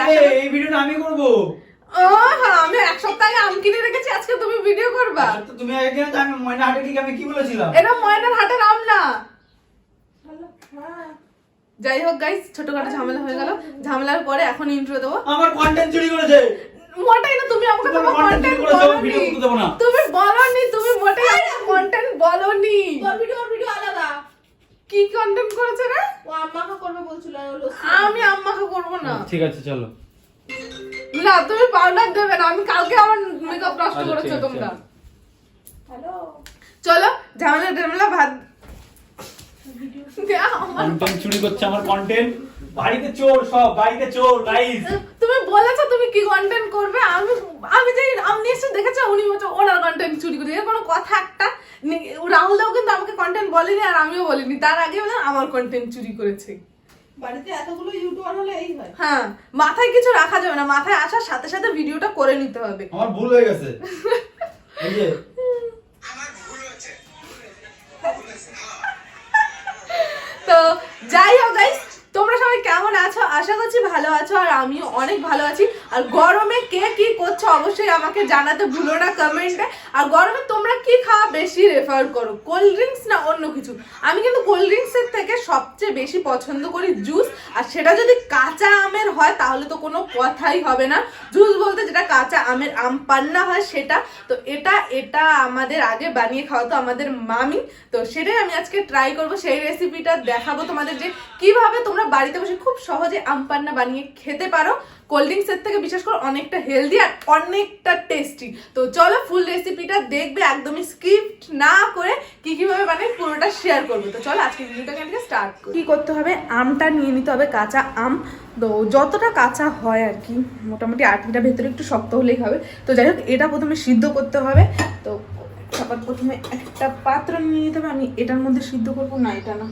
হয়। এই, এই ভিডিওটা আমি করব। ও হ্যাঁ আমি এক সপ্তাহ আগে আম কিনে রেখেছি আজকে তুমি ভিডিও করবা। তো তুমি আগে কিনে আমি ময়না হাটে গিয়ে আমি কি বলেছিলাম? এটা ময়নার হাটের আম না। যাই হোক গাইস ছোটখাটো ঝামেলা হয়ে গেল। ঝামেলার পরে এখন ইন্ট্রো দেবো। আমার কন্টেন্ট চুরি করেছে। মোটাই না তুমি আমাকে তুমি তোমার content কন্টেন্ট বলনি। তুমি বলনি তুমি মোটাই কন্টেন্ট বলনি। তোর ভিডিও ভিডিও আলাদা। কি কন্টেন্ট করেছে রে? ও আম্মাকে করবে বলছিল আমি করব না। ঠিক আছে চলো। না তুমি পাউডার দেবে না আমি কালকে আমার মেকআপ নষ্ট আচ্ছা, করেছ তোমরা। হ্যালো। চলো ঝামেলা টামেলা ভাত। কন্টেন্ট চুরি করছে আমার কন্টেন্ট বাড়িতে চোর সব বাড়িতে চোর গাইস তুমি বলেছ তুমি কি কন্টেন্ট করবে? আমি আমি যে আমি এসে দেখেছি উনি বলছে ওনার কন্টেন্ট চুরি করে এর কোনো কথা একটা রাহুল দাও কিন্তু আমাকে কন্টেন্ট বলেনি আর আমিও বলিনি। তার আগে আমার কন্টেন্ট চুরি করেছে। বাড়িতে এতগুলো ইউটিউবার হলে এই হয়। হ্যাঁ মাথায় কিছু রাখা যাবে না মাথায় আসার সাথে সাথে ভিডিওটা করে নিতে হবে। আমার ভুল হয়ে গেছে। এই যে তো যাই হোক গাইস তোমরা সবাই কেমন আছো? আশা করছি ভালো আছো আর আমিও অনেক ভালো আছি। আর গরমে কে কি করছ অবশ্যই আমাকে জানাতে ভুলো না কমেন্টে। আর গরমে তোমরা কি খাওয়া বেশি রেফার করো? কোল্ড ড্রিঙ্কস না অন্য কিছু? আমি কিন্তু কোল্ড ড্রিঙ্কসের থেকে সবচেয়ে বেশি পছন্দ করি জুস আর সেটা যদি কাঁচা আমের হয়, তাহলে তো কোনো কথাই হবে না। জুস বলতে যেটা কাঁচা আমের আম পান্না হয় সেটা। তো এটা এটা আমাদের আগে বানিয়ে খাওয়াতো আমাদের মামি। তো সেটাই আমি আজকে ট্রাই করব। সেই রেসিপিটা দেখাবো তোমাদের যে কীভাবে তোমরা বাড়িতে বসে খুব সহজে আম পান্না বানিয়ে খেতে পারো। কোল্ড ড্রিঙ্কসের থেকে বিশেষ করে অনেকটা হেলদি আর অনেকটা টেস্টি তো চলো ফুল রেসিপিটা দেখবে, একদমই স্কিপ্ট না করে কি কীভাবে বানাই, পুরোটা শেয়ার করব। তো চলো আজকে ভিডিওটাকে আমি স্টার্ট কি করতে হবে? আমটা নিয়ে নিতে হবে কাঁচা আম। তো যতটা কাঁচা হয় আর কি, মোটামুটি আটিটা ভেতরে একটু শক্ত হলেই হবে। তো যাই হোক, এটা প্রথমে সিদ্ধ করতে হবে। তো সবার প্রথমে একটা পাত্র নিয়ে নিতে হবে। আমি এটার মধ্যে সিদ্ধ করব না, এটা না।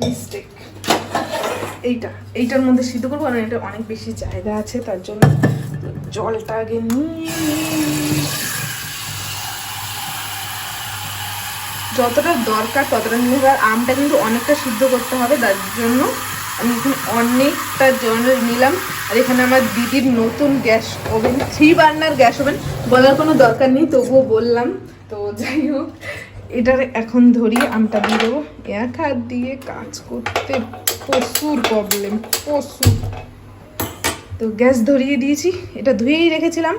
মিস্টেক এইটা, এইটার মধ্যে সিদ্ধ করব, কারণ এটা অনেক বেশি জায়গা আছে, তার জন্য জলটা আগে নিয়ে যতটা দরকার ততটা নিয়ে নেব। আর আমটা কিন্তু অনেকটা সিদ্ধ করতে হবে, তার জন্য আমি এখানে অনেকটা জল নিলাম আর এখানে আমার দিদির নতুন gas oven, three burner gas oven, বলার কোনো দরকার নেই, তবুও বললাম তো যাই হোক এটার এখন ধরি আমটা দিয়ে দেবো। এক হাত দিয়ে কাজ করতে প্রচুর প্রবলেম প্রচুর। তো গ্যাস ধরিয়ে দিয়েছি, এটা ধুয়েই রেখেছিলাম।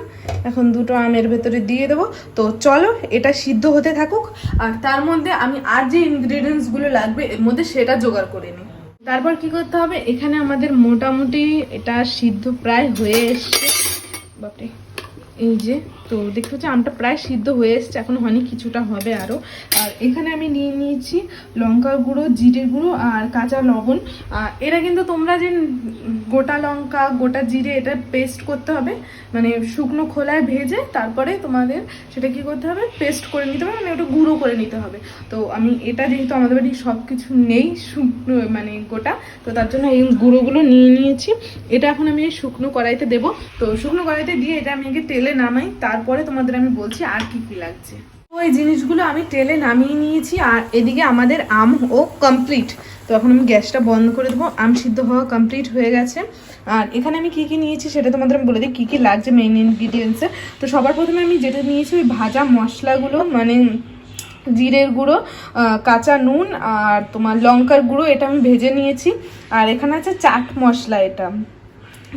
এখন দুটো আমের ভেতরে দিয়ে দেবো। তো চলো, এটা সিদ্ধ হতে থাকুক। আর তার মধ্যে আমি আর যে ইনগ্রিডিয়েন্টসগুলো লাগবে, এর মধ্যে সেটা জোগাড় করে নিই। তারপর কি করতে হবে? এখানে আমাদের মোটামুটি এটা সিদ্ধ প্রায় হয়ে এসছে। বাপরে, এই যে তো দেখতে হচ্ছে আমটা প্রায় সিদ্ধ হয়ে এসছে, এখন হয়নি, কিছুটা হবে আরও আর এখানে আমি নিয়ে নিয়েছি লঙ্কার গুঁড়ো জিরে গুঁড়ো আর কাঁচা লবণ। এটা কিন্তু তোমরা যে গোটা লঙ্কা, গোটা জিরে এটা পেস্ট করতে হবে মানে শুকনো খোলায় ভেজে তারপরে তোমাদের সেটা কি করতে হবে পেস্ট করে নিতে হবে মানে ওটা গুঁড়ো করে নিতে হবে। তো আমি এটা যেহেতু আমাদের বাড়ি সব কিছু নেই শুকনো মানে গোটা, তো তার জন্য এই গুঁড়োগুলো নিয়ে নিয়েছি। এটা এখন আমি শুকনো কড়াইতে দেবো। তো শুকনো কড়াইতে দিয়ে এটা আমি আগে তেলে নামাই তারপরে তোমাদের আমি বলছি আর কি কি লাগছে। ওই জিনিসগুলো আমি তেলে নামিয়ে নিয়েছি আর এদিকে আমাদের আম ও কমপ্লিট তো এখন আমি গ্যাসটা বন্ধ করে দেবো। আম সিদ্ধ হওয়া কমপ্লিট হয়ে গেছে। আর এখানে আমি কি কি নিয়েছি সেটা তোমাদের আমি বলে দিই, কী কী লাগছে মেইন ইনগ্রিডিয়েন্টসে তো সবার প্রথমে আমি যেটা নিয়েছি, ওই ভাজা মশলাগুলো মানে জিরের গুঁড়ো কাঁচা নুন আর তোমার লঙ্কার গুঁড়ো, এটা আমি ভেজে নিয়েছি। আর এখানে আছে চাট মশলা এটা।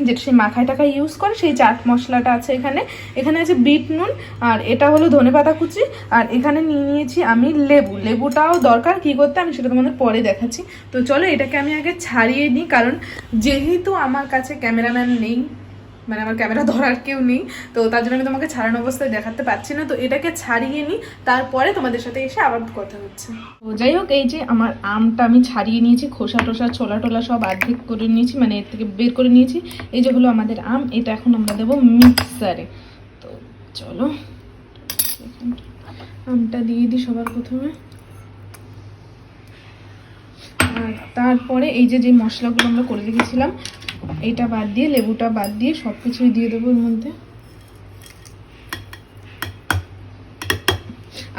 যেটা সেই মাখায় টাকায় ইউজ করে, সেই চাট মশলাটা আছে এখানে। এখানে আছে বিট নুন, আর এটা হলো ধনে পাতা কুচি, আর এখানে নিয়ে নিয়েছি আমি লেবু। লেবুটাও দরকার, কি করতে আমি সেটা তোমাদের পরে দেখাচ্ছি। তো চলো এটাকে আমি আগে ছাড়িয়ে নিই, কারণ যেহেতু আমার কাছে ক্যামেরাম্যান নেই মানে আমার ক্যামেরা ধরার কেউ নেই, তো তার জন্য আমি তোমাকে ছাড়ানো অবস্থায় দেখাতে পারছি না, তো এটাকে ছাড়িয়ে নিই তারপরে তোমাদের সাথে এসে আবার কথা হচ্ছে। তো যাই হোক, এই যে আমার আমটা আমি ছাড়িয়ে নিয়েছি, খোসা টোসা, ছোলা টোলা সব অর্ধেক করে নিয়েছি মানে এর থেকে বের করে নিয়েছি, এই যে হলো আমাদের আম, এটা এখন আমরা দেবো মিক্সারে। তো চলো, আমটা দিয়ে দিই সবার প্রথমে। আর তারপরে এই যে যে মশলাগুলো আমরা করে রেখেছিলাম এইটা বাদ দিয়ে, লেবুটা বাদ দিয়ে সব কিছুই দিয়ে দেবো এর মধ্যে।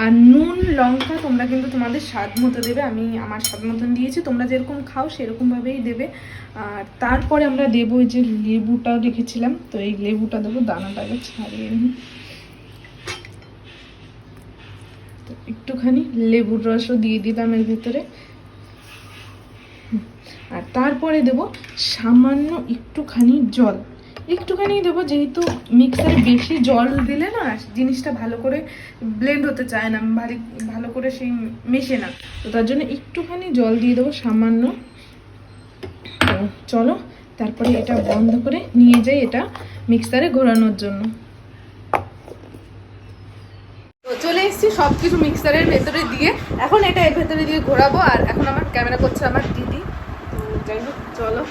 আর নুন, লঙ্কা তোমরা কিন্তু তোমাদের স্বাদ মতো দেবে। আমি আমার স্বাদ মতন দিয়েছি, তোমরা যেরকম খাও সেরকমভাবেই দেবে। আর তারপরে আমরা দেবো ওই যে লেবুটা রেখেছিলাম তো এই লেবুটা দেবো দানাটাকে ছাড়িয়ে একটুখানি লেবুর রসও দিয়ে দিলাম এর ভিতরে। আর তারপরে দেব সামান্য একটুখানি জল। একটুখানি দেবো যেহেতু মিক্সারে বেশি জল দিলে না জিনিসটা ভালো করে ব্লেন্ড হতে চায় না, ভারী, ভালো করে সেই মেশে না। তো তার জন্য একটুখানি জল দিয়ে দেবো সামান্য। চলো, তারপরে এটা বন্ধ করে নিয়ে যাই এটা মিক্সারে ঘোরানোর জন্য। চলে এসেছি সব কিছু মিক্সারের ভেতরে দিয়ে। এখন এটা এর ভেতরে দিয়ে ঘোরাবো আর এখন আমার ক্যামেরা করছে আমার চলো।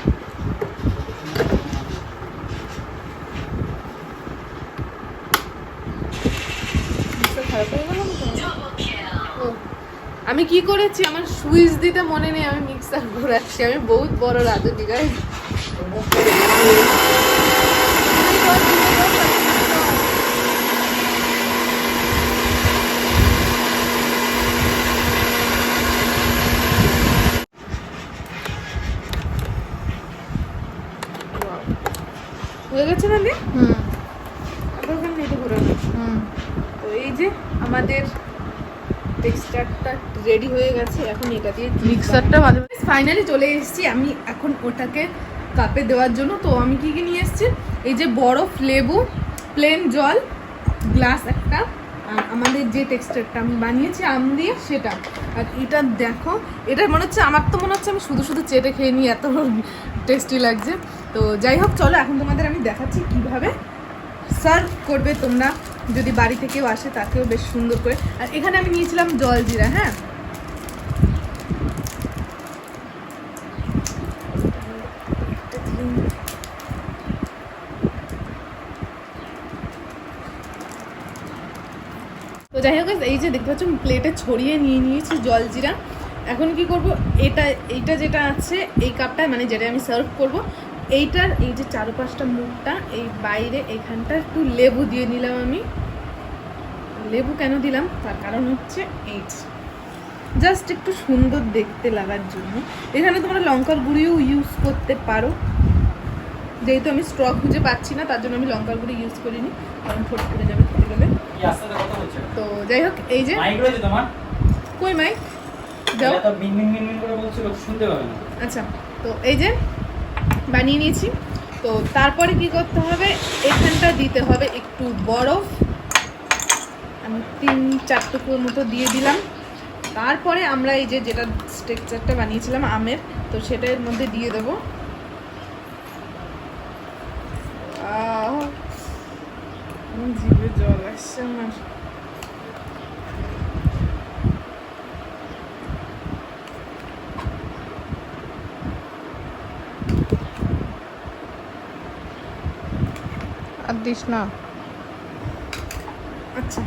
আমি কি করেছি? আমার সুইচ দিতে মনে নেই আমি মিক্সার ঘোরাচ্ছি আমি বহুত বড় রাজু দিঘায় হয়ে গেছে না নে? হুম আবার ওখানে এটা ঘোরানো হুম তো এই যে আমাদের টেক্সচারটা রেডি হয়ে গেছে এখন এটা দিয়ে মিক্সারটা ভালো ফাইনালি চলে এসেছি। আমি এখন ওটাকে কাপে দেওয়ার জন্য। তো আমি কি কি নিয়ে এসেছি? এই যে বরফ লেবু প্লেন জল গ্লাস একটা আর আমাদের যে টেক্সচারটা আমি বানিয়েছি আম দিয়ে সেটা। আর এটা দেখো এটা মনে হচ্ছে আমার তো মনে হচ্ছে আমি শুধু শুধু চেটে খেয়ে নিই এত টেস্টি লাগছে। তো যাই হোক চলো এখন তোমাদের আমি দেখাচ্ছি কীভাবে সার্ভ করবে তোমরা। যদি বাড়ি থেকেও আসে তাকেও বেশ সুন্দর করে। আর এখানে আমি নিয়েছিলাম জল জিরা হ্যাঁ? তো যাই হোক এই যে দেখতে পাচ্ছ প্লেটে ছড়িয়ে নিয়ে নিয়েছি জল জিরা। এখন কি করব? এটা, এইটা যেটা আছে, এই কাপটা মানে যেটা আমি সার্ভ করব এইটার এই যে চারপাশটা মুখটা এই বাইরে এখানটা একটু লেবু দিয়ে নিলাম আমি। লেবু কেন দিলাম? তার কারণ হচ্ছে এই জাস্ট একটু সুন্দর দেখতে লাগার জন্য। এখানে তোমরা লঙ্কার গুঁড়িও ইউজ করতে পারো। যেহেতু আমি স্ট্র খুঁজে পাচ্ছি না তার জন্য আমি লঙ্কার গুঁড়ি ইউজ করিনি। কারণ ঠোঁট করে যাবে খেতে গেলে তো যাই হোক এই যে মাইক কই মাই যাও। আচ্ছা তো এই যে বানিয়ে নিয়েছি। তো তারপরে কি করতে হবে? এখানটা দিতে হবে একটু বরফ। আমি তিন চার টুকরোর মতো দিয়ে দিলাম। তারপরে আমরা এই যে যেটা স্ট্রাকচারটা বানিয়েছিলাম আমের, তো সেটা এর মধ্যে দিয়ে দেবো। জিভে জল আসছে আমার। দিস না। আচ্ছা।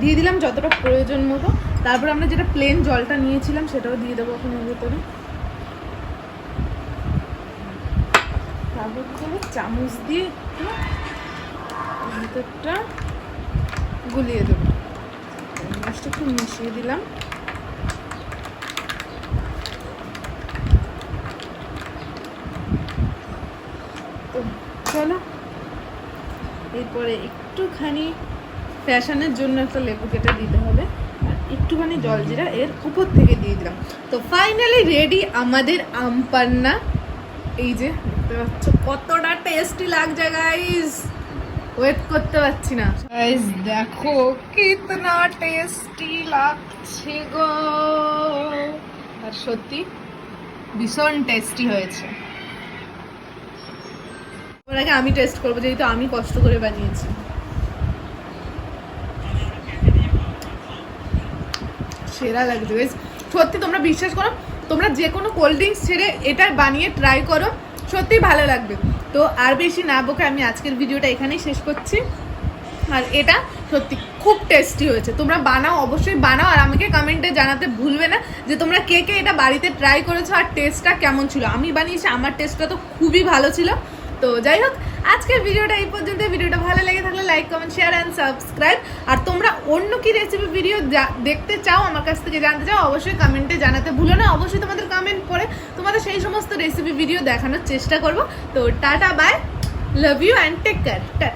দিয়ে দিলাম যতটা প্রয়োজন মতো। তারপর আমরা যেটা প্লেন জলটা নিয়েছিলাম, সেটাও দিয়ে দেবো ওখানে ভেতরে। তারপর চামচ দিয়ে ভেতরটা গুলিয়ে দেবো। মাছটা একটু মিশিয়ে দিলাম। তো চলো। এরপরে একটুখানি ফ্যাশনের জন্য একটা লেবু কেটে দিতে হবে। আর একটুখানি জলজিরা এর উপর থেকে দিয়ে দিলাম। তো ফাইনালি রেডি আমাদের আম পান্না। এই যে, দেখতে পাচ্ছ কতটা টেস্টি লাগছে গাইস ওয়েট করতে পারছি না। গাইস দেখো কিতনা টেস্টি লাগছে গো। আর সত্যি ভীষণ টেস্টি হয়েছে। ওর আগে আমি টেস্ট করব, যেহেতু আমি কষ্ট করে বানিয়েছি। সেরা লাগছে। সত্যি তোমরা বিশ্বাস করো, তোমরা যে কোনো কোল্ড ড্রিঙ্কস ছেড়ে এটা বানিয়ে ট্রাই করো সত্যি ভালো লাগবে। তো আর বেশি না বকে আমি আজকের ভিডিওটা এখানেই শেষ করছি। আর এটা সত্যি খুব টেস্টি হয়েছে। তোমরা বানাও, অবশ্যই বানাও, আর আমাকে কমেন্টে জানাতে ভুলবে না যে তোমরা কে কে এটা বাড়িতে ট্রাই করেছ আর টেস্টটা কেমন ছিল। আমি বানিয়েছি, আমার টেস্টটা তো খুবই ভালো ছিল। তো যাই হোক, আজকের ভিডিওটা এই পর্যন্ত ভিডিওটা ভালো লেগে থাকলে like comment share and subscribe আর তোমরা অন্য কি রেসিপি ভিডিও দেখতে চাও, আমার কাছ থেকে জানতে চাও, অবশ্যই কমেন্টে জানাতে ভুলো না। অবশ্যই তোমাদের কমেন্ট করে তোমাদের সেই সমস্ত রেসিপি ভিডিও দেখানোর চেষ্টা করব। তো tata bye love you and take care tata.